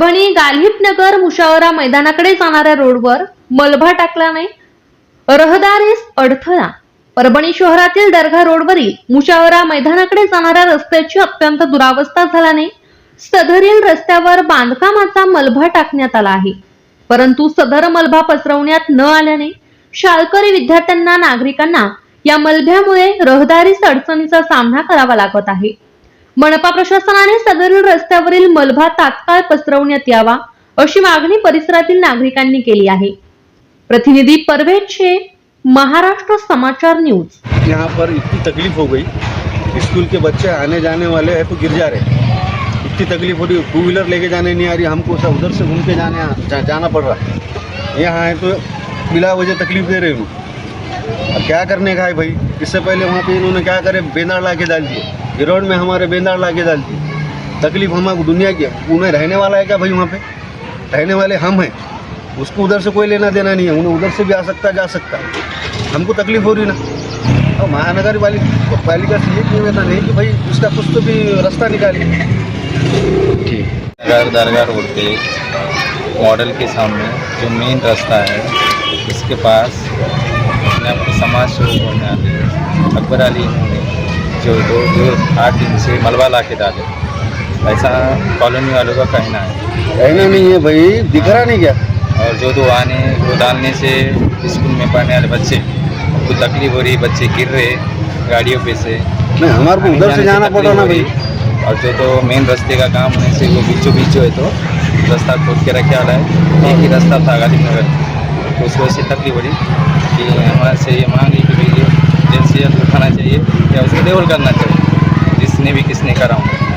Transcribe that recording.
परभणी गाल्हिपनगर मुशावरा मैदानाकडे जाणाऱ्या रोडवर मलबा टाकल्याने रहदारीस अडथळा. परभणी शहरातील दर्गा रोडवरील मुशावरा मैदानाकडे जाणाऱ्या रस्त्याची अत्यंत दुरावस्था झाल्याने सदरील रस्त्यावर बांधकामाचा मलबा टाकण्यात आला आहे. परंतु सदर मलबा पसरवण्यात न आल्याने शाळकरी विद्यार्थ्यांना नागरिकांना या मलब्यामुळे रहदारीस अडचणीचा सामना करावा लागत आहे. मनपा प्रशासनाने सदरील रस्त्यावरील मलबा तात्काळ पसरवण्यात यावा अशी मागणी परिसरातील नागरिकांनी केली आहे. प्रतिनिधी परवेज महाराष्ट्र समाचार न्यूज. यहाँ पर इतनी तकलीफ हो गई स्कूल के बच्चे आने जाने वाले हैं तो गिर जा रहे इतनी तकलीफ हो रही टू व्हीलर लेके जाने नहीं आ रही हमको सब उधर से घूम के जाने जा, जाना पड़ रहा है। यहाँ है तो बिला वजह तकलीफ दे रहे हूँ। अब क्या करने का है भाई? इससे पहले वहाँ पे इन्होंने क्या करे? बेंदाड़ ला के डाल दिए। ये रोड में हमारे बेंदाड़ ला के डाल दिए। तकलीफ़ हमारे दुनिया की उन्हें रहने वाला है क्या भाई वहाँ पे? रहने वाले हम हैं। उसको उधर से कोई लेना देना नहीं है। उन्हें उधर से भी आ सकता, जा सकता हमको तकलीफ़ हो रही ना। और महानगर पालिका पालिका से ये निवेदन नहीं कि भाई उसका कुछ तो भी रास्ता निकालिए। दरगाह दरगाह रोड पे मॉडल के सामने जो मेन रास्ता है, इसके पास अपने आपको समाज शुरू होने वाले अकबर अली इन्होंने जो दो जो आठ दिन से मलबा ला के डाले। ऐसा कॉलोनी वालों का कहना है। रहना नहीं है भाई दिख रहा नहीं क्या और जो दो आने वो डालने से स्कूल में पढ़ने वाले बच्चे उनको तकलीफ़ हो रही बच्चे गिर रहे गाड़ियों पे से। नहीं हमारे को उधर से जाना पड़ रहा ना भाई। और जो तो मेन रास्ते का काम होने से वो बीचों बीचों है तो रास्ता खोद के रखे वाला है। एक ही रास्ता था गांधी नगर तो उस वजह से तकलीफ़ हो रही। कि हमारे से ये मांग है कि भाई ये जल्द उठाना चाहिए या उसको डेवल करना चाहिए, जिसने भी किसने करा हो।